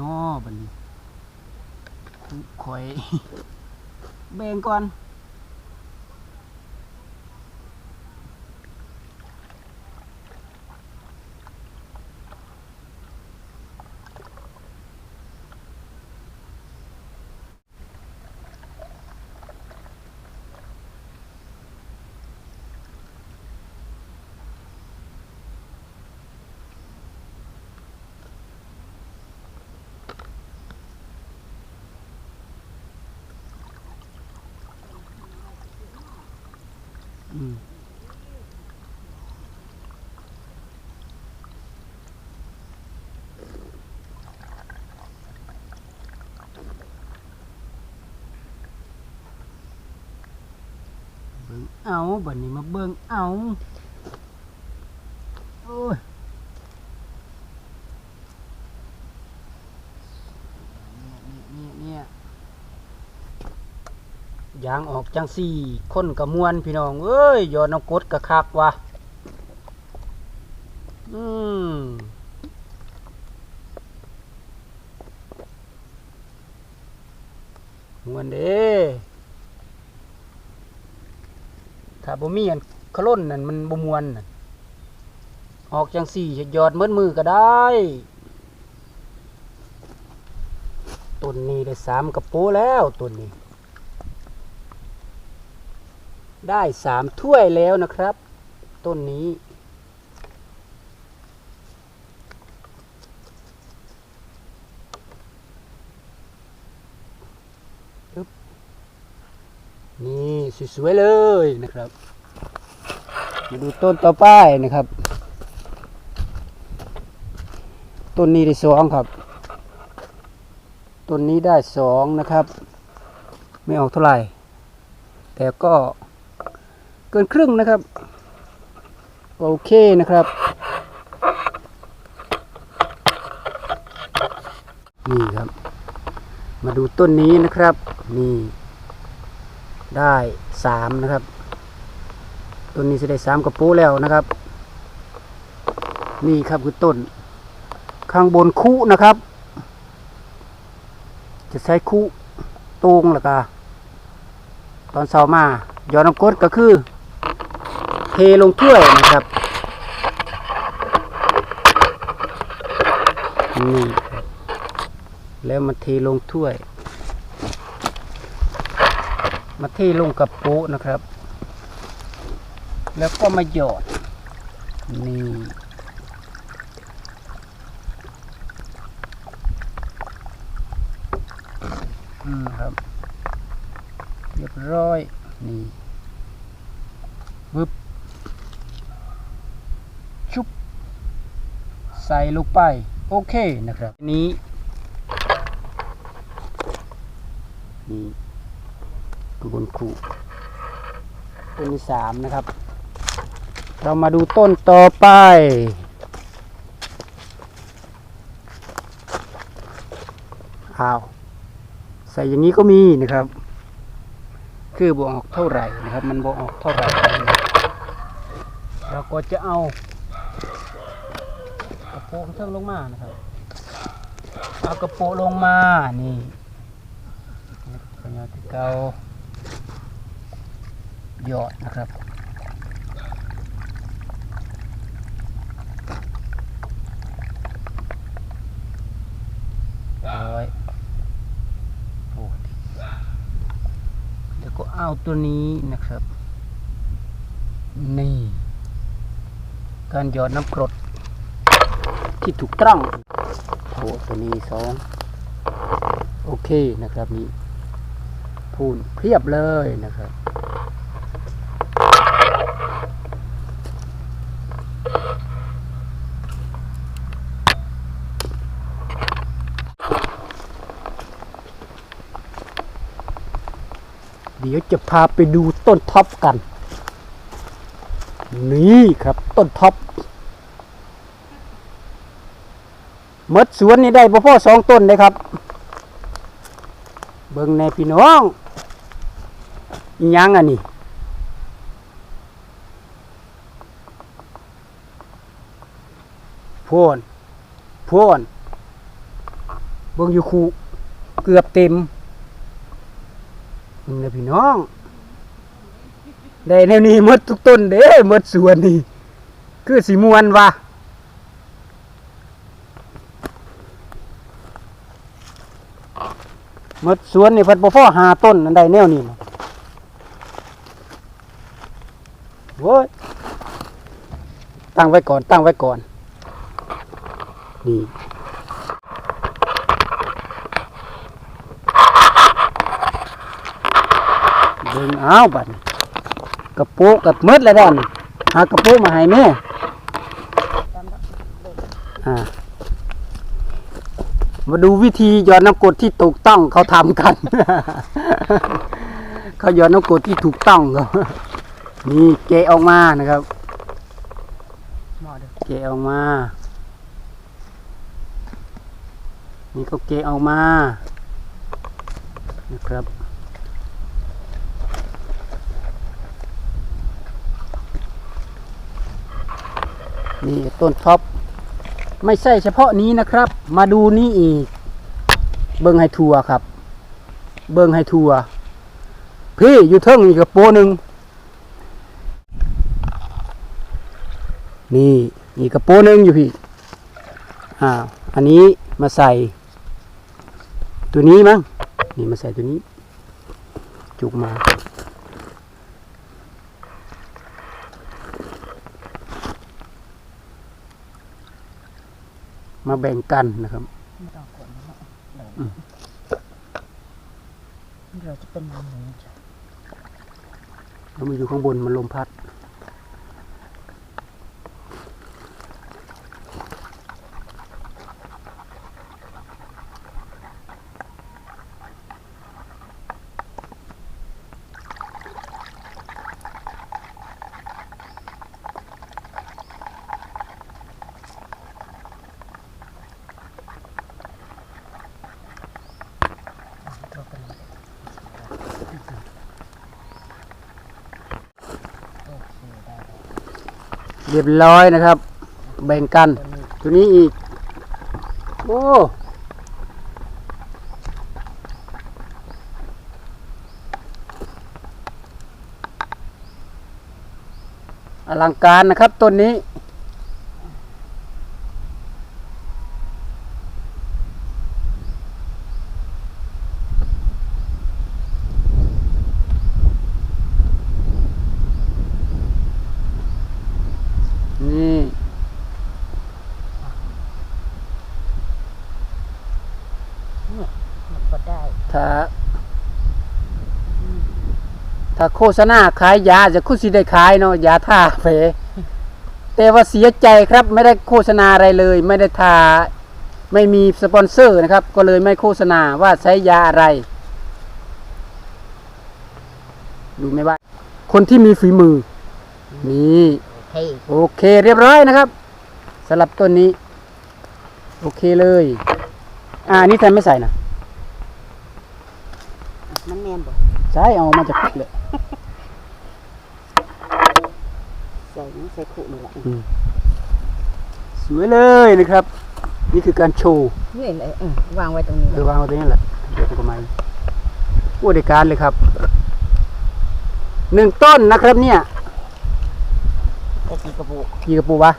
นอบัดนี้ข่อยแบ่งก่อน อืมเบิ่งเอาบัดนี้มาเบิ่งเอาโอ้ยเนี่ยเนี่ยเนี่ย ยางออกจังสี่คนกระมวนพี่น้องเอ้ยยอดน้ำกดกระคักวะอืมมวนเด้ถ้าบ่มีอันขล่นนั่นมันบ่มวนน่ะออกจังสี่ยอดมืดมือก็ได้ต้นนี้ได้สามกระโปแล้วต้นนี้ ได้สามถ้วยแล้วนะครับ ต้นนี้ นี่สวยๆเลยนะครับ มาดูต้นต่อไปนะครับ ต้นนี้ได้สองครับ ต้นนี้ได้สองนะครับ ไม่ออกเท่าไหร่ แต่ก็ เกินครึ่งนะครับ โอเคนะครับนี่ครับ มาดูต้นนี้นะครับ นี่ ได้สามนะครับ ต้นนี้จะได้สามกระปูแล้วนะครับ นี่ครับคือต้น ข้างบนคุนะครับ จะใช้คุตรงแล้วก็ตอนเสามาย้อดน้ำกดก็คือ เทลงถ้วยนะครับนี่ครับแล้วมาเทลงถ้วย มาเทลงกับโป๊นะครับ แล้วก็มาหยอดนี่อืมครับ เรียบร้อย นี่บึบชุบ ใส่ลงไปโอเคนะครับนี้นี่กระบนคูต้นที่สามนะครับ เรามาดูต้นต่อไป อ้าว ใส่อย่างนี้ก็มีนะครับ คือบวออกเท่าไหร่นะครับ มันบวออกเท่าไหร่ เราก็จะเอา กระโปรงเทิงลงมานะครับเอากระโปรงลงมานี่ปัญญาที่เกาหยอดนะครับร้อยโอ้แล้วก็เอาตัวนี้นะครับ นี่ การหยอดน้ำกรด ที่ถูกต้องโอ้ตัวนี้สองโอเคนะครับนี่พูนเพียบเลยนะครับเดี๋ยวจะพาไปดูต้นท็อปกัน นี่ครับต้นท็อปห มดสวนนี่ได้พ่อสองต้นเลยครับ เบิ่งในพี่น้องยังอันนี้พวนพวนเบิ่งอยู่คูเกือบเต็มแนะพี่น้องได้แนวนี้มดทุกต้นเด้มดสวนนี่ คือสีมวนว่ะ มดสวนนี่เพัดบ่พอหาต้นอันใดแนวนี้โว้ยตั้งไว้ก่อนตั้งไว้ก่อน นี่เบิ่งอ้าวบัดกระโปะกับมืดแล้วด้านหากระโปะมาให้แม่อ่า มาดูวิธีหยอดน้ำกรดที่ถูกต้องเขาทำกัน เขาหยอดน้ำกรดที่ถูกต้องเขานี่เกะออกมานะครับเกะออกมา นี่เขาเกะออกมานะครับนี่ต้นท็อป ไม่ใช่เฉพาะนี้นะครับ มาดูนี่อีก เบิ้งให้ทัวครับ เบิ้งให้ทัวพี่อยู่เทิงอีกกระโปหนึ่งนี่อีกกระโปหนึ่งอยู่พี่ อ่า อันนี้มาใส่ ตัวนี้มั้ง นี่มาใส่ตัวนี้ จุกมา มาแบ่งกันนะครับไม่ต้องกดนะอืมเราจะเป็นมันหมูจ้ะแล้วมันอยู่ข้างบนมันลมพัด เราเป็นโอเคได้แล้ว เรียบร้อยนะครับ แบ่งกัน ตัวนี้อีก โอ้อลังการนะครับต้นนี้ มันก็ได้ ถ้า ถ้าโฆษณาขายยาจะคุสิได้ขายเนาะยาท่าเฟแต่ว่าเสียใจครับ ไม่ได้โฆษณาอะไรเลย ไม่ได้ทาไม่มีสปอนเซอร์นะครับ ก็เลยไม่โฆษณาว่าใช้ยาอะไร ดูไม่ว่า คนที่มีฝีมือ นี่โอเคเรียบร้อยนะครับสำหรับต้นนี้ โอเคเลย อ่าอันนี่แทนไม่ใส่นะ มันแมนบ่ใช่เอามาจากพริกเลยใส่นี่ใส่ขู่นี่แหละสวยเลยนะครับ นี่คือการโชว์นี่เลยเออวางไว้ตรงนี้เออวางไว้ตรงนี้แหละเดี๋ยวก็มาพูดในการเลยครับหนึ่งต้นนะครับเนี่ยไอ้สีกระปุกกี่กระปุกวะ